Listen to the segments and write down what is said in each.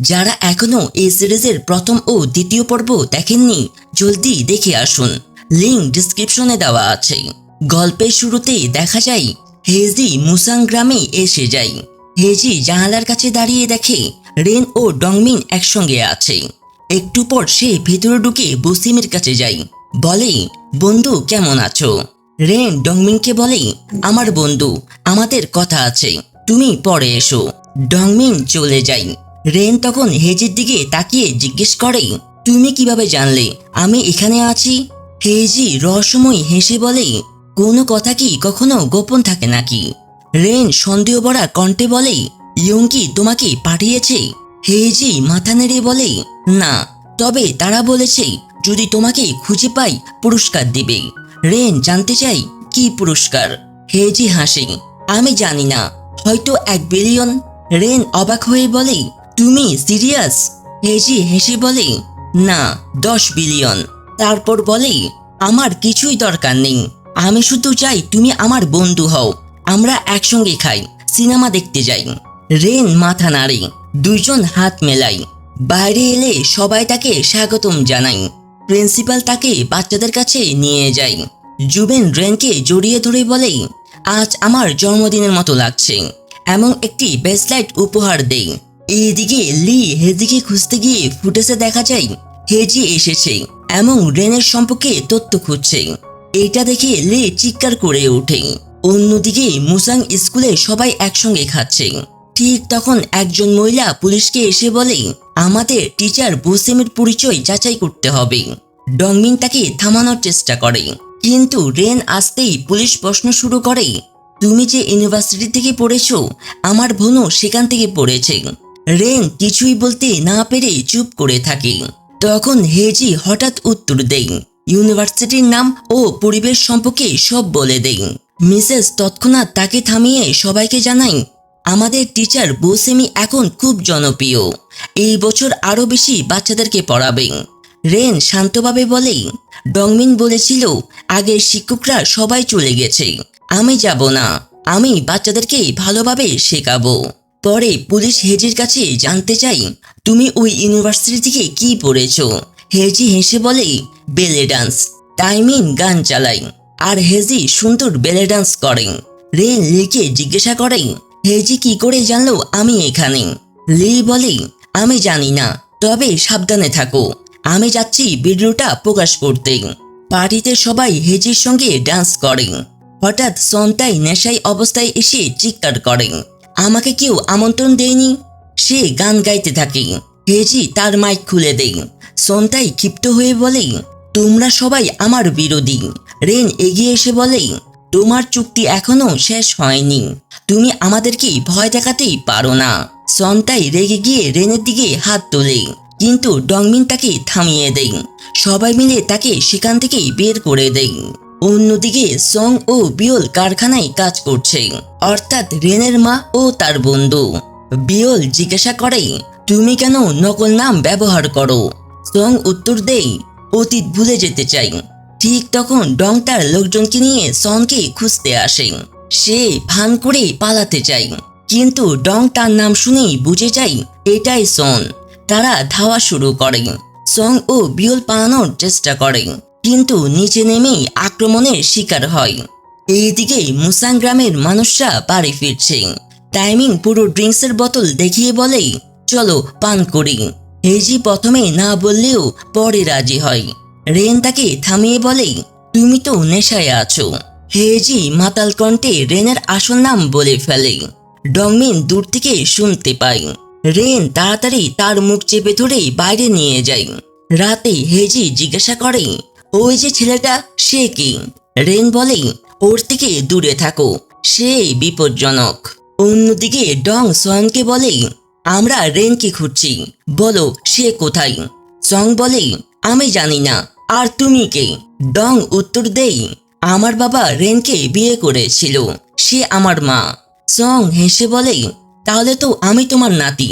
যারা এখনও এই সিরিজের প্রথম ও দ্বিতীয় পর্ব দেখেননি, জলদি দেখে আসুন। লিঙ্ক ডিসক্রিপশনে দেওয়া আছে। গল্পের শুরুতেই দেখা যায়, হেজি মুসাং গ্রামে এসে যায়। হেজি জানালার কাছে দাঁড়িয়ে দেখে রেন ও ডংমিন একসঙ্গে আছে। একটু পর সে ভেতরে ঢুকে বসিমের কাছে যায়। বলে, বন্ধু, কেমন আছো? রেন ডংমিনকে বলে, আমার বন্ধু, আমাদের কথা আছে। তুমি পরে এসো। ডংমিন চলে যাই রেন তখন হেজির দিকে তাকিয়ে জিজ্ঞেস করে, তুমি কীভাবে জানলে? আমি এখানে আছি? হেজি রহস্যময় হেসে বলে, কোনো কথা কি কখনো গোপন থাকে নাকি? রেন সন্দেহ ভরা কণ্ঠে বলে ইয়ঙ্কি তোমাকে পাঠিয়েছে? হেজি মাথা নেড়ে বলে, না, তবে তারা বলেছে যদি তোমাকে খুঁজে পাই পুরস্কার দিবে। রেন জানতে চাই কি পুরস্কার? হেজি হাসে, আমি জানি না, হয়তো এক বিলিয়ন রেন অবাক হয়ে বলে তুমি সিরিয়াস? হেজি হেসে বলে, না, দশ বিলিয়ন। তারপর বলে, আমার কিছুই দরকার নেই। আমি শুধু চাই তুমি আমার বন্ধু হও। আমরা একসঙ্গে খাই, সিনেমা দেখতে যাই। রেন মাথা নাড়ে, দুইজন হাত মেলাই। বাইরে এলে সবাই তাকে স্বাগতম জানাই প্রিন্সিপাল তাকে বাচ্চাদের কাছে নিয়ে যায়। জুবেন রেনকে জড়িয়ে ধরে বলে, আজ আমার জন্মদিনের মতো লাগছে। এমন একটি বেসলাইট উপহার দেই। এইদিকে লি হেজিকে খুঁজতে গিয়ে ফুটেজে দেখা যায়, হেজি এসেছে। এবং রেনের সম্পর্কে তথ্য খুঁজছে। এটা দেখে লি চিৎকার করে ওঠে। অন্যদিকে মুসাং স্কুলে সবাই একসঙ্গে খাচ্ছে। ঠিক তখন একজন মহিলা পুলিশকে এসে বলে, আমাদের টিচার বুসেমের পরিচয় যাচাই করতে হবে। ডংমিন তাকে থামানোর চেষ্টা করে। কিন্তু রেন আসতেই পুলিশ প্রশ্ন শুরু করে, তুমি যে ইউনিভার্সিটি থেকে পড়েছো, আমার বোনও সেখান থেকে পড়েছে। রেন কিছুই বলতে না পেরে চুপ করে থাকে। তখন হেজি হঠাৎ উত্তর দেই ইউনিভার্সিটির নাম ও পরিবেশ সম্পর্কে সব বলে দেই মিসেস তৎক্ষণাৎ তাকে থামিয়ে সবাইকে জানাই আমাদের টিচার বৌসেমি এখন খুব জনপ্রিয়। এই বছর আরও বেশি বাচ্চাদেরকে পড়াবেন রেন শান্তভাবে বলে, ডংমিন বলেছিল আগের শিক্ষকরা সবাই চলে গেছে। আমি যাব না। আমি বাচ্চাদেরকে ভালোভাবে শেখাবো। পরে পুলিশ হেজির কাছে জানতে চাই, তুমি ওই ইউনিভার্সিটি থেকে কি পড়েছো? হেজি হেসে বলে, বেলে ডান্স। টাইমিং গান চালাই আর হেজি সুন্দর বেলে ডান্স করেন রেন লিকে জিজ্ঞাসা করেন হেজি কি করে জানলো আমি এখানে? লি বলে, আমি জানি না, তবে সাবধানে থাকো। আমি যাচ্ছি ভিডিওটা প্রকাশ করতে। পার্টিতে সবাই হেজির সঙ্গে ডান্স করেন হঠাৎ সন্তাই নেশাই অবস্থায় এসে চিৎকার করেন আমাকে কেউ আমন্ত্রণ দেয়নি। সে গান গাইতে থাকে। হেজি তার মাইক খুলে দেয়। সন্তাই ক্ষিপ্ত হয়ে বলে, তোমরা সবাই আমার বিরোধী। রেন এগিয়ে এসে বলে, তোমার চুক্তি এখনও শেষ হয়নি। তুমি আমাদেরকে ভয় দেখাতেই পারো না। সন্তাই রেগে গিয়ে রেনের দিকে হাত তোলে, কিন্তু ডংমিন তাকে থামিয়ে দেয়। সবাই মিলে তাকে সেখান থেকেই বের করে দেয়। অন্যদিকে সং ও বিয়ল কারখানায় কাজ করছে। অর্থাৎ রেনের মা ও তার বন্ধু। বিয়ল জিজ্ঞাসা করে, তুমি কেন নকল নাম ব্যবহার করো? সং উত্তর দেই অতীত ভুলে যেতে চাই। ঠিক তখন ডং তার লোকজনকে নিয়ে সনকে খুঁজতে আসে। সে ভান করে পালাতে চাই কিন্তু ডং তার নাম শুনেই বুঝে যায়, এটাই সন তারা ধাওয়া শুরু করে। সং ও বিয়ল পালানোর চেষ্টা করে। কিন্তু নিচে নেমেই আক্রমণের শিকার হয়। এইদিকে মুসাং গ্রামের মানুষরা বাড়ি ফিরছে। টাইমিং পুরো ড্রিঙ্কসের বোতল দেখিয়ে বলে চলো, পান করি। হেজি প্রথমে না বললেও পরে রাজি হয়। রেন তাকে থামিয়ে বলে তুমি তো নেশায় আছো। হেজি মাতাল কণ্ঠে রেনের আসল নাম বলে ফেলে। ডংমিন দূর থেকে শুনতে পায়। রেন তাড়াতাড়ি তার মুখ চেপে ধরে বাইরে নিয়ে যায়। রাতে হেজি জিজ্ঞাসা করে ওই যে ছেলেটা, সে কি? রেন বলে ওর থেকে দূরে থাকো সে বিপজ্জনক। অন্যদিকে ডং সোয়ানকে বলে আমরা রেনকে খুঁজছি। বলো, সে কোথায়? সং বলে আমি জানি না, আর তুমি কে? ডং উত্তর দেই, আমার বাবা রেনকে বিয়ে করেছিল, সে আমার মা। সং হেসে বলে তাহলে তো আমি তোমার নাতি।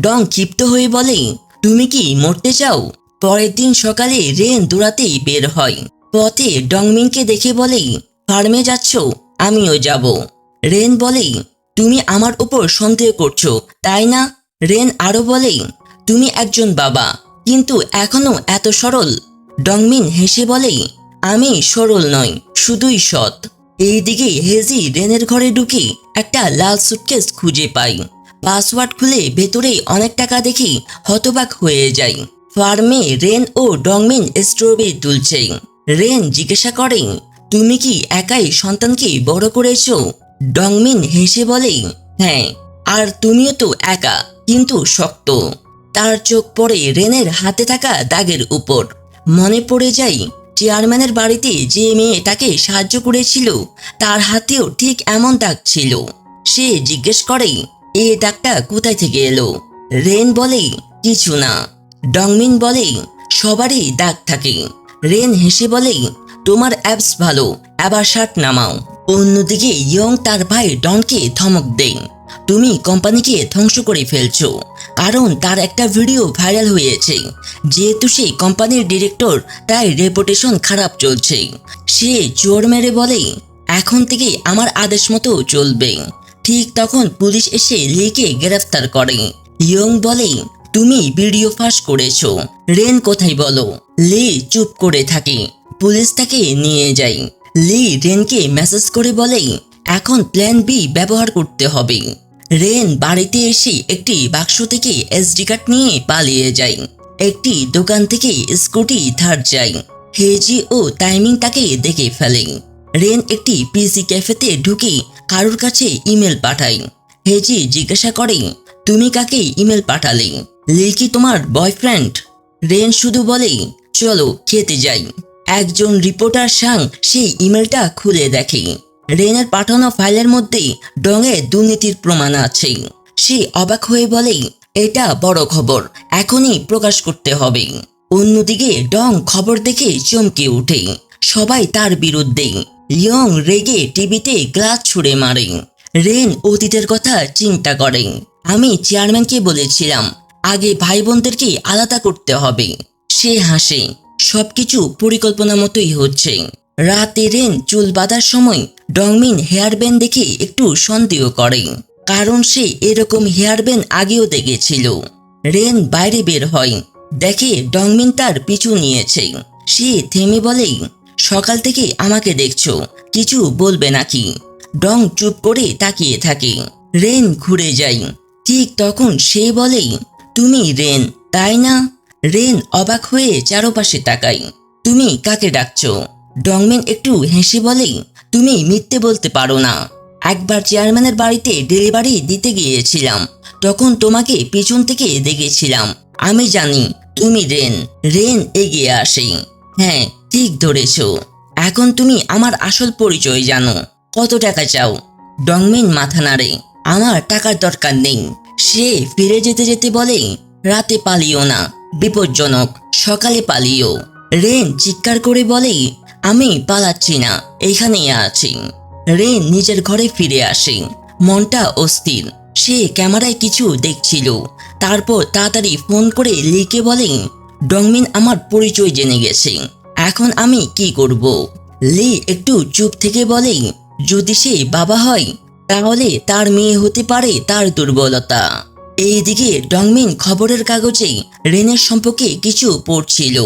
ডং ক্ষিপ্ত হয়ে বলে তুমি কি মরতে চাও? পরের দিন সকালে রেন দৌড়াতেই বের হয়। পথে ডংমিনকে দেখে বলেই ফার্মে যাচ্ছ, আমিও যাব। রেন বলেই তুমি আমার উপর সন্দেহ করছ, তাই না? রেন আরও বলেই তুমি একজন বাবা, কিন্তু এখনও এত সরল। ডংমিন হেসে বলেই আমি সরল নই, শুধুই সৎ। এইদিকে হেজি রেনের ঘরে ঢুকে একটা লাল সুটকেস খুঁজে পাই পাসওয়ার্ড খুলে ভেতরে অনেক টাকা দেখি হতবাক হয়ে যাই ফার্মে রেন ও ডংমিন স্ট্রবেরি তুলছে। রেন জিজ্ঞাসা করে, তুমি কি একাই সন্তানকে বড় করেছ? ডংমিন হেসে বলে হ্যাঁ আর তুমিও তো একা, কিন্তু শক্ত। তার চোখ পড়ে রেনের হাতে থাকা দাগের উপর। মনে পড়ে যায়, চেয়ারম্যানের বাড়িতে যে মেয়ে তাকে সাহায্য করেছিল, তার হাতেও ঠিক এমন দাগ ছিল। সে জিজ্ঞেস করে, এ দাগটা কোথায় থেকে এলো? রেন বলে, কিছু না। ডংমিন বলে, সবারই দাগ থাকে। রেন হেসে বলে, তোমার অ্যাপস ভালো আবার শার্ট নামাও। অন্যদিকে ইয়ং তার ভাই ডনকে ধমক দেয়। তুমি কোম্পানিকে ধ্বংস করে ফেলছো, কারণ তার একটা ভিডিও ভাইরাল হয়েছে। যেহেতু সে কোম্পানির ডিরেক্টর, তাই রেপুটেশন খারাপ চলছে। সে জোর মেরে বলে, এখন থেকে আমার আদেশ মতো চলবে। ঠিক তখন পুলিশ এসে লিকে গ্রেফতার করে। ইয়ং বলে তুমি ভিডিও ফাঁস করেছ। রেন, কোথায় বলো? লি, চুপ করে থাকে। পুলিশ তাকে নিয়ে যায় লি রেনকে মেসেজ করে বলে, এখন প্ল্যান বি ব্যবহার করতে হবে। রেন বাড়িতে এসে একটি বাক্স থেকে এসডি কার্ড নিয়ে পালিয়ে যায়। একটি দোকান থেকে স্কুটি ধার যায়। হেজি ও টাইমিং তাকে দেখে ফেলে। রেন একটি পিসি ক্যাফেতে ঢুকে কারোর কাছে ইমেল পাঠায়। হেজি জিজ্ঞাসা করে, তুমি কাকে ইমেল পাঠালে? লি কি তোমার বয়ফ্রেন্ড রেন শুধু বলেই চলো খেতে যাই। একজন রিপোর্টার সাং সেই ইমেলটা খুলে দেখে। রেনের পাঠানো ফাইলের মধ্যে ডঙে দুর্নীতির প্রমাণ আছে। সে অবাক হয়ে বলে, এটা বড় খবর, এখনই প্রকাশ করতে হবে। অন্যদিকে ডং খবর দেখে চমকে ওঠে। সবাই তার বিরুদ্ধে ইয়ং রেগে টিভিতে গ্লাস ছুঁড়ে মারে। রেন অতীতের কথা চিন্তা করে। আমি চেয়ারম্যানকে বলেছিলাম আগে ভাই বোনদেরকে আলাদা করতে হবে। সে হাসে, সবকিছু পরিকল্পনা মতোই হচ্ছে। রাতে রেন চুল বাঁধার সময় ডংমিন হেয়ার ব্যান্ড দেখে একটু সন্দেহ করে, কারণ সে এরকম হেয়ার ব্যান্ড আগেও দেখেছিল। রেন বাইরে বের হয়, দেখে ডংমিন তার পিছু নিয়েছে। সে থেমে বলে, সকাল থেকে আমাকে দেখছ, কিছু বলবে নাকি? ডং চুপ করে তাকিয়ে থাকে। রেন ঘুরে যায়, ঠিক তখন সে বলে তুমি রেন, তাই না? রেন অবাক হয়ে চারপাশে তাকাই। তুমি কাকে ডাকছো? ডংমেন একটু হেসে বলে, তুমি মিথ্যে বলতে পারো না। একবার চেয়ারম্যানের বাড়িতে ডেলিভারি দিতে গিয়েছিলাম। তখন তোমাকে পিছন থেকে দেখেছিলাম। আমি জানি, তুমি রেন রেন এগিয়ে আসে। হ্যাঁ ঠিক ধরেছ। এখন তুমি আমার আসল পরিচয় জানো। কত টাকা চাও? ডংমিন মাথা নাড়ে, আমার টাকার দরকার নেই। সে ফিরে যেতে যেতে বলে, রাতে পালিও না, বিপজ্জনক, সকালে পালিও। রেন চিৎকার করে বলে, আমি পালাচ্ছি না, এখানেই আছি। রেন নিজের ঘরে ফিরে আসে। মনটা অস্থির। সে ক্যামেরায় কিছু দেখছিল। তারপর তাড়াতাড়ি ফোন করে লিকে বলে, ডংমিন আমার পরিচয় জেনে গেছে, এখন আমি কি করব? লি একটু চুপ থেকে বলে, যদি সে বাবা হয় তাহলে তার মেয়ে হতে পারে তার দুর্বলতা। এইদিকে ডংমিন খবরের কাগজে রেনের সম্পর্কে কিছু পড়ছিল।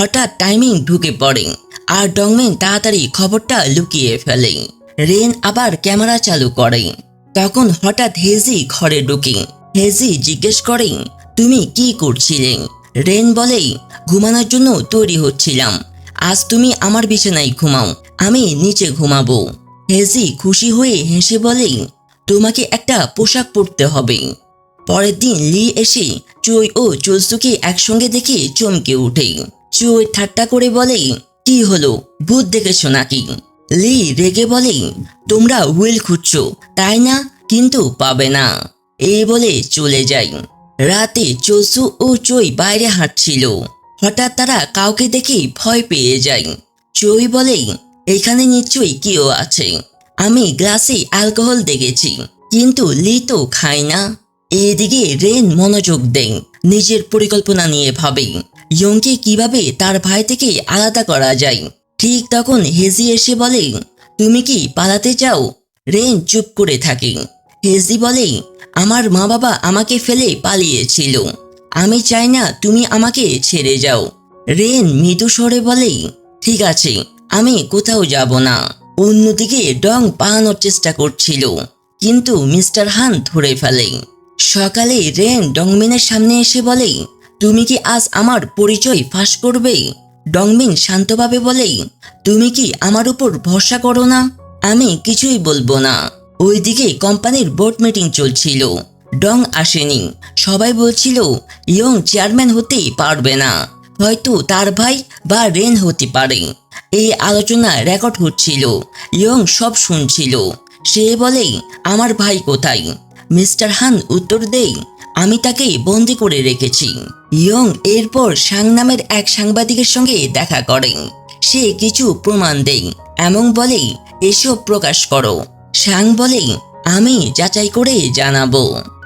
হঠাৎ টাইমিং ঢুকে পড়ে আর ডংমিন তাড়াতাড়ি খবরটা লুকিয়ে ফেলে। রেন আবার ক্যামেরা চালু করে। তখন হঠাৎ হেজি ঘরে ঢুকে। হেজি জিজ্ঞেস করে, তুমি কি করছিলে? রেন বলে, ঘুমানোর জন্য তৈরি হচ্ছিলাম। আজ তুমি আমার বিছানায় ঘুমাও, আমি নিচে ঘুমাবো। হেজি খুশি হয়ে হেসে বলে, তোমাকে একটা পোশাক পরতে হবে। পরের দিন লি এসে চই ও চলসুকে একসঙ্গে দেখে চমকে উঠে চই ঠাট্টা করে বলে, কি হলো? ভূত দেখেছ নাকি? লি রেগে বলে, তোমরা হুইল খুঁজছো, তাই না? কিন্তু পাবে না। এই বলে চলে যাই রাতে চলসু ও চই বাইরে হাঁটছিল। হঠাৎ তারা কাউকে দেখে ভয় পেয়ে যায়। চই বলে এখানে নিশ্চয়ই কেউ আছে। আমি গ্লাসে অ্যালকোহল দেখেছি, কিন্তু লি তো খায় না। এদিকে রেন মনোযোগ দেন, নিজের পরিকল্পনা নিয়ে ভাবে ইয়ংকে কীভাবে তার ভাই থেকে আলাদা করা যায়। ঠিক তখন হেজি এসে বলে, তুমি কি পালাতে চাও? রেন চুপ করে থাকে। হেজি বলে, আমার মা বাবা আমাকে ফেলে পালিয়েছিল। আমি চাই না তুমি আমাকে ছেড়ে যাও। রেন মৃদু স্বরে বলে, ঠিক আছে আমি কোথাও যাব না। অন্যদিকে ডং পালানোর চেষ্টা করছিল, কিন্তু মিস্টার হান ধরে ফেলে। সকালে রেন ডংমিনের সামনে এসে বলে, তুমি কি আজ আমার পরিচয় ফাঁস করবে? ডংমিন শান্তভাবে বলে, তুমি কি আমার উপর ভরসা করো না? আমি কিছুই বলব না। ওইদিকে কোম্পানির বোর্ড মিটিং চলছিল। ডং আসেনি। সবাই বলছিল, ইয়ং চেয়ারম্যান হতেই পারবে না। হয়তো তার ভাই বা রেন হতে পারে। এই আলোচনা রেকর্ড হচ্ছিল, ইয়ং সব শুনছিল। সে বলে, আমার ভাই কোথায়? মিস্টার হান উত্তর দেই আমি তাকে বন্দি করে রেখেছি। ইয়ং এরপর সাং নামের এক সাংবাদিকের সঙ্গে দেখা করে। সে কিছু প্রমাণ দেয়, এমন বলে, এসব প্রকাশ করো। সাং বলে, আমি যাচাই করে জানাব।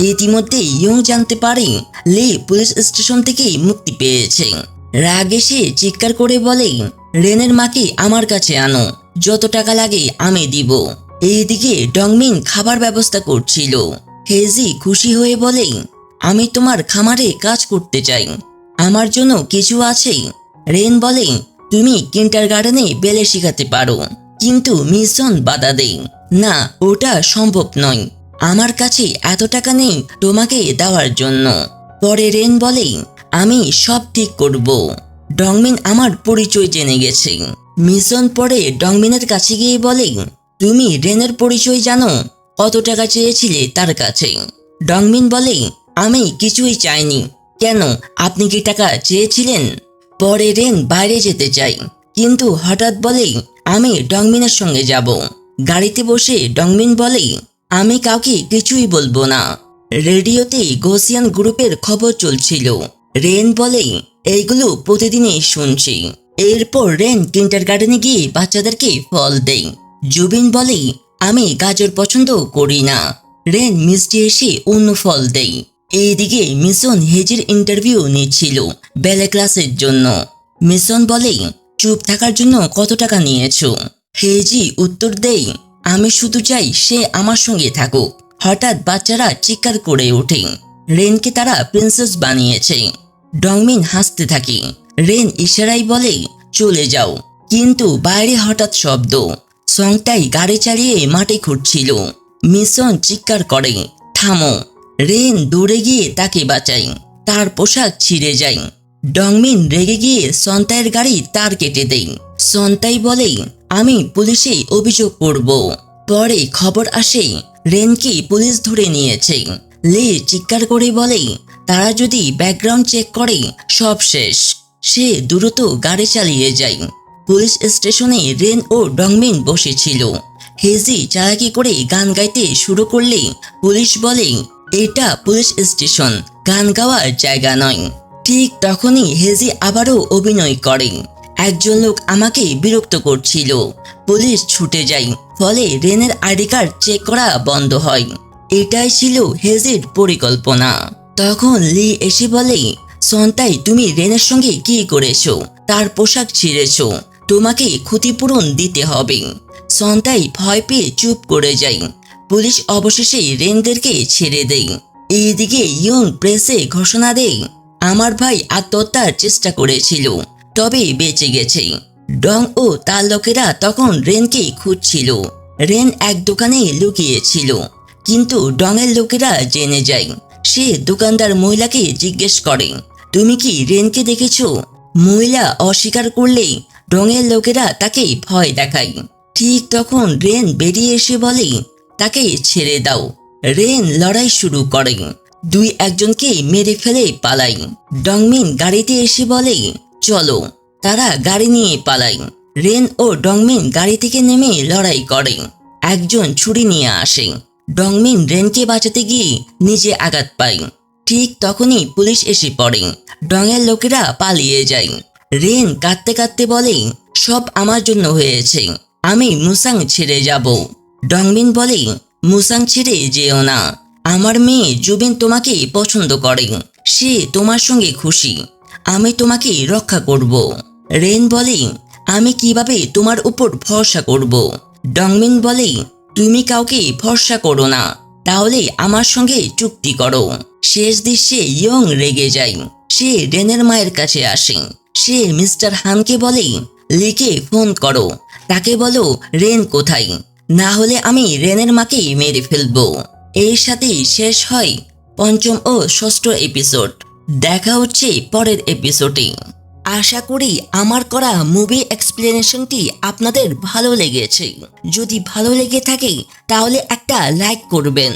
ইতিমধ্যে ইয়ং জানতে পারে, লি পুলিশ স্টেশন থেকে মুক্তি পেয়েছে। রাগ এসে চিৎকার করে বলে, রেনের মাকে আমার কাছে আনো, যত টাকা লাগে আমি দিব। এইদিকে ডংমিন খাবার ব্যবস্থা করছিল। হেজি খুশি হয়ে বলে, আমি তোমার খামারে কাজ করতে চাই। আমার জন্য কিছু আছে। রেন বলে, তুমি কিন্টার গার্ডেনে বেলে শিখাতে পারো, কিন্তু মিশন বাধা দেই। না, ওটা সম্ভব নয়। আমার কাছে এত টাকা নেই তোমাকে দেওয়ার জন্য। পরে রেন বলে আমি সব ঠিক করব। ডংমিন আমার পরিচয় জেনে গেছে। মিশন পরে ডংমিনের কাছে গিয়ে বলে, তুমি রেনের পরিচয় জানো? কত টাকা চেয়েছিলে তার কাছে? ডংমিন বলে, আমি কিছুই চাইনি। কেন? আপনি কি টাকা চেয়েছিলেন? পরে রেন বাইরে যেতে চাই কিন্তু হঠাৎ বলে, আমি ডংমিনের সঙ্গে যাব। গাড়িতে বসে ডংমিন বলে, আমি কাউকে কিছুই বলব না। রেডিওতে গোসিয়ান গ্রুপের খবর চলছিল। রেন বলে, এইগুলো প্রতিদিনই শুনছি। এরপর রেন কিন্টার গার্ডেনে গিয়ে বাচ্চাদেরকে ফল দেই জুবিন বলে, আমি গাজর পছন্দ করি না। রেন মিষ্টি এসে অন্য ফল দেই এইদিকে মিশন হেজির ইন্টারভিউ নিচ্ছিল বেলে ক্লাসের জন্য। মিশন বলে, চুপ থাকার জন্য কত টাকা নিয়েছো? হেজি উত্তর দেই আমি শুধু চাই সে আমার সঙ্গে থাকুক। হঠাৎ বাচ্চারা চিৎকার করে ওঠে। রেনকে তারা প্রিন্সেস বানিয়েছে। ডংমিন হাসতে থাকে। রেন ইশারাই বলে, চলে যাও। কিন্তু বাইরে হঠাৎ শব্দ। সংটাই গাড়ি চালিয়ে মাঠে খুঁড়ছিল। মিশন চিৎকার করে, থামো। রেন দৌড়ে গিয়ে তাকে বাঁচাই তার পোশাক ছিঁড়ে যায়। ডংমিন রেগে গিয়ে সন্তাইয়ের গাড়ি তার কেটে দেই সন্তাই বলে, আমি পুলিশে অভিযোগ করব। পরে খবর আসে, রেনকে পুলিশ ধরে নিয়েছে। লে চিৎকার করে বলে, তারা যদি ব্যাকগ্রাউন্ড চেক করে, সব শেষ। সে দ্রুত গাড়ি চালিয়ে যায়। পুলিশ স্টেশনে রেন ও ডংমিন বসেছিল। হেজি চালাকি করে গান গাইতে শুরু করলে পুলিশ বলে, এটা পুলিশ স্টেশন, গান গাওয়ার জায়গা নয়। ঠিক তখনই হেজি আবারও অভিনয় করে। একজন লোক আমাকে বিরক্ত করছিল। পুলিশ ছুটে যায়, ফলে রেনের আইডি কার্ড চেক করা বন্ধ হয়। এটাই ছিল হেজির পরিকল্পনা। তখন লি এসে বলে, সন্তাই, তুমি রেনের সঙ্গে কি করেছ? তার পোশাক ছিঁড়েছো। তোমাকে ক্ষতিপূরণ দিতে হবে। সন্তাই, ভয় পেয়ে চুপ করে যায় পুলিশ অবশেষে রেনদেরকে ছেড়ে দেয় এইদিকে ইয়ং প্রেসে ঘোষণা দেয়, আমার ভাই আত্মহত্যার চেষ্টা করেছিল, তবে বেঁচে গেছে। ডং ও তার লোকেরা তখন রেনকে খুঁজছিল। রেন এক দোকানে লুকিয়েছিল। কিন্তু ডঙের লোকেরা জেনে যায়। সে দোকানদার মহিলাকে জিজ্ঞেস করে, তুমি কি রেনকে দেখেছ? মহিলা অস্বীকার করলে ডঙের লোকেরা তাকে ভয় দেখায়। ঠিক তখন রেন বেরিয়ে এসে বলে, তাকে ছেড়ে দাও। রেন লড়াই শুরু করে। দুই একজনকে মেরে ফেলে পালাই ডংমিন গাড়িতে এসে বলে, চলো। তারা গাড়ি নিয়ে পালাই রেন ও ডংমিন গাড়ি থেকে নেমে লড়াই করে। একজন ছুরি নিয়ে আসে। ডংমিন রেনকে বাঁচাতে গিয়ে নিজে আঘাত পায়। ঠিক তখনই পুলিশ এসে পড়ে। ডংয়ের লোকেরা পালিয়ে যায়। রেন কাঁদতে কাঁদতে বলে, সব আমার জন্য হয়েছে। আমি মুসাং ছেড়ে যাব। ডংমিন বলে, মুসাং ছেড়ে যেও না। আমার মেয়ে জুবিন তোমাকে পছন্দ করে। সে তোমার সঙ্গে খুশি। আমি তোমাকে রক্ষা করব। রেন বলে, আমি কীভাবে তোমার উপর ভরসা করব? ডংমিন বলে তুমি কাউকে ভরসা করো না। তাহলে আমার সঙ্গে চুক্তি করো। শেষ দৃশ্যে ইয়ং রেগে যায়। সে রেনের মায়ের কাছে আসে। সে মিস্টার হানকে বলে, লিকে ফোন করো। তাকে বলো, রেন কোথায়? না হলে আমি রেনের মাকে মেরে ফেলব। এর সাথেই শেষ হয় পঞ্চম ও ষষ্ঠ এপিসোড দেখা হচ্ছে পরের এপিসোডে আশা করি আমার করা মুভি এক্সপ্লেনেশনটি আপনাদের ভালো লেগেছে। যদি ভালো লেগে থাকে, তাহলে একটা লাইক করবেন।